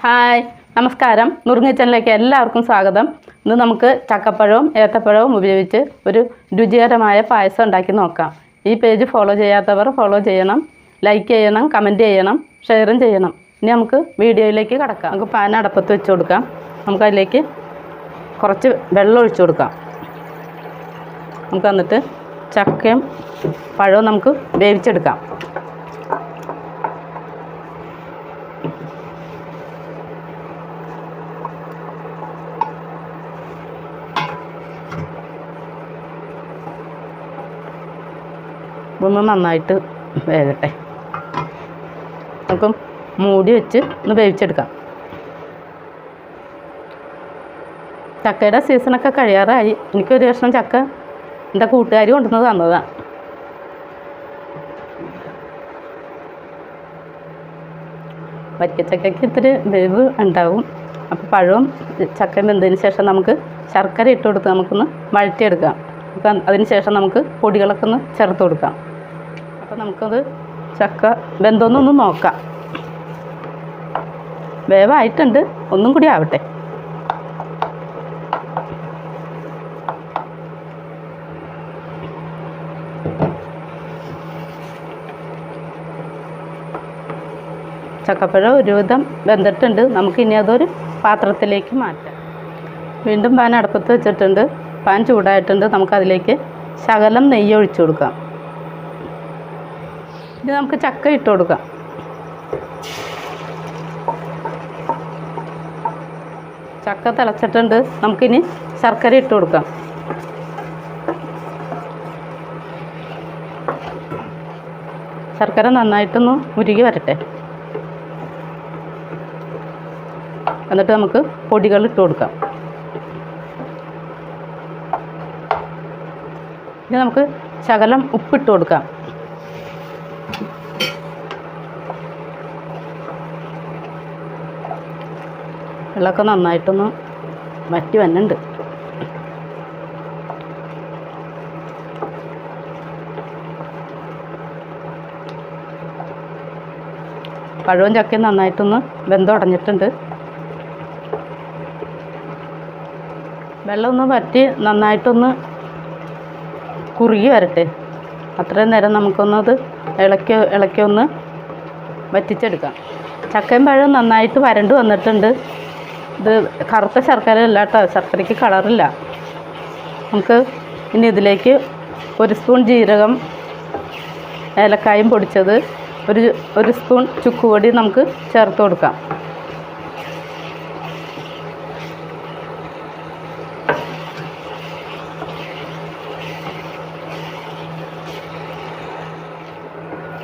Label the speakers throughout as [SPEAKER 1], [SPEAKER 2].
[SPEAKER 1] Hi നമസ്കാരം. നുറുങ്ങ നുറുങ്ങിച്ചനിലേക്ക് എല്ലാവർക്കും സ്വാഗതം. ഇന്ന് നമുക്ക് ചക്കപ്പഴവും ഏത്തപ്പഴവും ഉപയോഗിച്ച് ഒരു രുചികരമായ പായസം ഉണ്ടാക്കി നോക്കാം. ഈ പേജ് ഫോളോ ചെയ്യാത്തവർ ഫോളോ ചെയ്യണം ലൈക്ക് ചെയ്യണം കമന്റ് ചെയ്യണം ഷെയറും ചെയ്യണം. ഇനി നമുക്ക് വീഡിയോയിലേക്ക് കടക്കാം. നമുക്ക് പാൻ അടപ്പത്ത് വെച്ച് കൊടുക്കാം. നമുക്കതിലേക്ക് കുറച്ച് വെള്ളം ഒഴിച്ചു കൊടുക്കാം. നമുക്ക് എന്നിട്ട് ചക്കയും പഴവും നമുക്ക് വേവിച്ചെടുക്കാം. ഒന്ന് നന്നായിട്ട് വേകട്ടെ. നമുക്ക് മൂടി വെച്ച് ഒന്ന് വേവിച്ചെടുക്കാം. ചക്കയുടെ സീസണൊക്കെ കഴിയാറായി. എനിക്കൊരു കഷ്ണം ചക്ക എന്റെ കൂട്ടുകാരി കൊണ്ടുവന്ന് തന്നതാണ് വരിക്കച്ചക്കയ്ക്ക് ഇത്തിരി വേവ് ഉണ്ടാവും. അപ്പോൾ പഴവും ചക്കയും വെന്തതിന് ശേഷം നമുക്ക് ശർക്കര ഇട്ട് കൊടുത്ത് നമുക്കൊന്ന് വഴറ്റിയെടുക്കാം. അപ്പം അതിന് ശേഷം നമുക്ക് പൊടികളൊക്കെ ഒന്ന് ചേർത്ത് കൊടുക്കാം. അപ്പോൾ നമുക്കത് ചക്ക ബന്ധമൊന്നൊന്ന് നോക്കാം. വേവായിട്ടുണ്ട്. ഒന്നും കൂടി ആവട്ടെ. ചക്കപ്പഴം ഒരുവിധം വെന്തിട്ടുണ്ട്. നമുക്കിനി അതൊരു പാത്രത്തിലേക്ക് മാറ്റാം. വീണ്ടും പാൻ അടുപ്പത്ത് വെച്ചിട്ടുണ്ട്. പാൻ ചൂടായിട്ടുണ്ട്. നമുക്കതിലേക്ക് ശകലം നെയ്യ് ഒഴിച്ചു കൊടുക്കാം. ഇനി നമുക്ക് ചക്ക ഇട്ട് കൊടുക്കാം. ചക്ക തിളച്ചിട്ടുണ്ട്. നമുക്കിനി ശർക്കര ഇട്ട് കൊടുക്കാം. ശർക്കര നന്നായിട്ടൊന്ന് ഉരുകി വരട്ടെ. എന്നിട്ട് നമുക്ക് പൊടികൾ ഇട്ട് കൊടുക്കാം. ഇനി നമുക്ക് ശകലം ഉപ്പിട്ട് കൊടുക്കാം. വെള്ളമൊക്കെ നന്നായിട്ടൊന്ന് വറ്റി വന്നുണ്ട് പഴവും ചക്കയും നന്നായിട്ടൊന്ന് വെന്തുടഞ്ഞിട്ടുണ്ട് വെള്ളമൊന്ന് വറ്റി നന്നായിട്ടൊന്ന് കുറുകി വരട്ടെ. അത്രയും നേരം നമുക്കൊന്നത് ഇളക്കി ഇളക്കി ഒന്ന് വറ്റിച്ചെടുക്കാം. ചക്കയും പഴവും നന്നായിട്ട് വരണ്ട് വന്നിട്ടുണ്ട്. ഇത് കറുത്ത ശർക്കര അല്ല കേട്ടോ. ശർക്കരയ്ക്ക് കളറില്ല. നമുക്ക് ഇനി ഇതിലേക്ക് ഒരു സ്പൂൺ ജീരകം ഏലക്കായും പൊടിച്ചത് ഒരു ഒരു സ്പൂൺ ചുക്കുപൊടി നമുക്ക് ചേർത്ത് കൊടുക്കാം.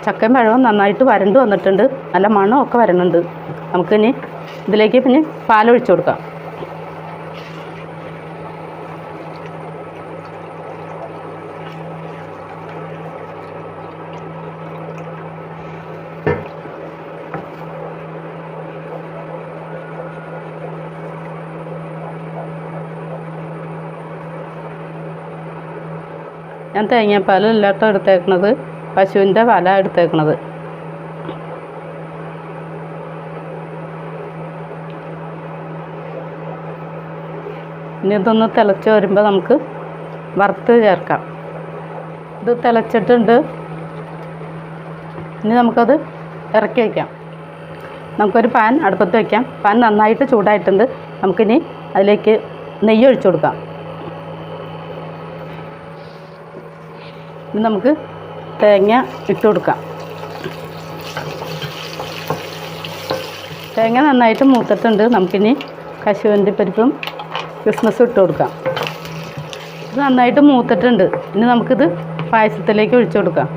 [SPEAKER 1] ചക്കയും പഴവും നന്നായിട്ട് വരണ്ട് വന്നിട്ടുണ്ട്. നല്ല മണമൊക്കെ വരുന്നുണ്ട് നമുക്കിനി ഇതിലേക്ക് പിന്നെ പാലൊഴിച്ച് കൊടുക്കാം. ഞാൻ തേങ്ങാപ്പാൽ എല്ലാട്ടും എടുത്തേക്കണത് പശുവിന്റെ പാലാണ് എടുത്തേക്കണത്. ഇനി ഇതൊന്ന് തിളച്ച് വരുമ്പോൾ നമുക്ക് വറുത്ത് ചേർക്കാം. ഇത് തിളച്ചിട്ടുണ്ട്. ഇനി നമുക്കത് ഇറക്കി വയ്ക്കാം. നമുക്കൊരു പാൻ അടുപ്പത്ത് വയ്ക്കാം. പാൻ നന്നായിട്ട് ചൂടായിട്ടുണ്ട്. നമുക്കിനി അതിലേക്ക് നെയ്യ് ഒഴിച്ചു കൊടുക്കാം. ഇനി നമുക്ക് തേങ്ങ ഇട്ട് കൊടുക്കാം. തേങ്ങ നന്നായിട്ട് മൂത്തിട്ടുണ്ട്. നമുക്കിനി കശുവണ്ടി പരിപ്പും ക്രിസ്മസും ഇട്ട് കൊടുക്കാം. ഇത് നന്നായിട്ട് മൂത്തിട്ടുണ്ട്. ഇനി നമുക്കിത് പായസത്തിലേക്ക് ഒഴിച്ചു കൊടുക്കാം.